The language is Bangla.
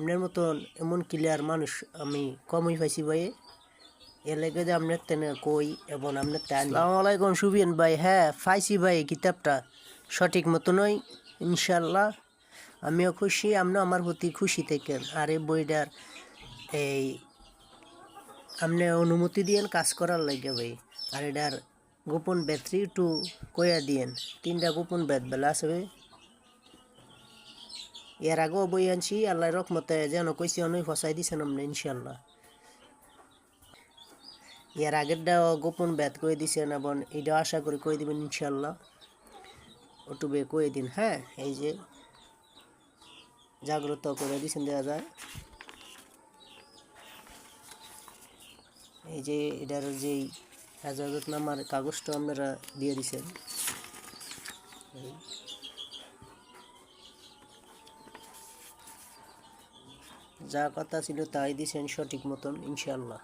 আপনার মতন এমন ক্লিয়ার মানুষ আমি কমই পাইছি ভাই। এর লেগে যে আপনার তেনে কই এবং আপনার তেন আলাইকুম সুবিয়ান ভাই। হ্যাঁ পাইছি ভাই কিতাবটা। সঠিক মতনই ইনশাল্লাহ আমিও খুশি আপনিও আমার প্রতি খুশি থাকেন আর এই বইটার এই আপনি অনুমতি দিয়েন কাজ করার লাগে ভাই। আর এটার গোপন ব্যাটারি টু কয়া দিয়েন। তিনটা গোপন ব্যাট বেলা আছে ভাই। এর আগেও বই আনছি আল্লাহ রকমতে যেন কইছি অনেক ফসাই দিছেন আপনি ইনশাল্লাহ এর আগেরটাও গোপন ব্যাত কয়ে দিছেন এবং এটাও আশা করি কয়ে দিবেন ইনশাল্লাহ ওটু বে কয়ে দিন হ্যাঁ এই যে জাগ্রত করে দিছেন দেওয়া যায় এই যে এটার যেই হেজাজত নামার কাগজটা আপনারা দিয়ে দিছেন যা কথা ছিল তাই দিছেন সঠিক মতন ইনশাল্লাহ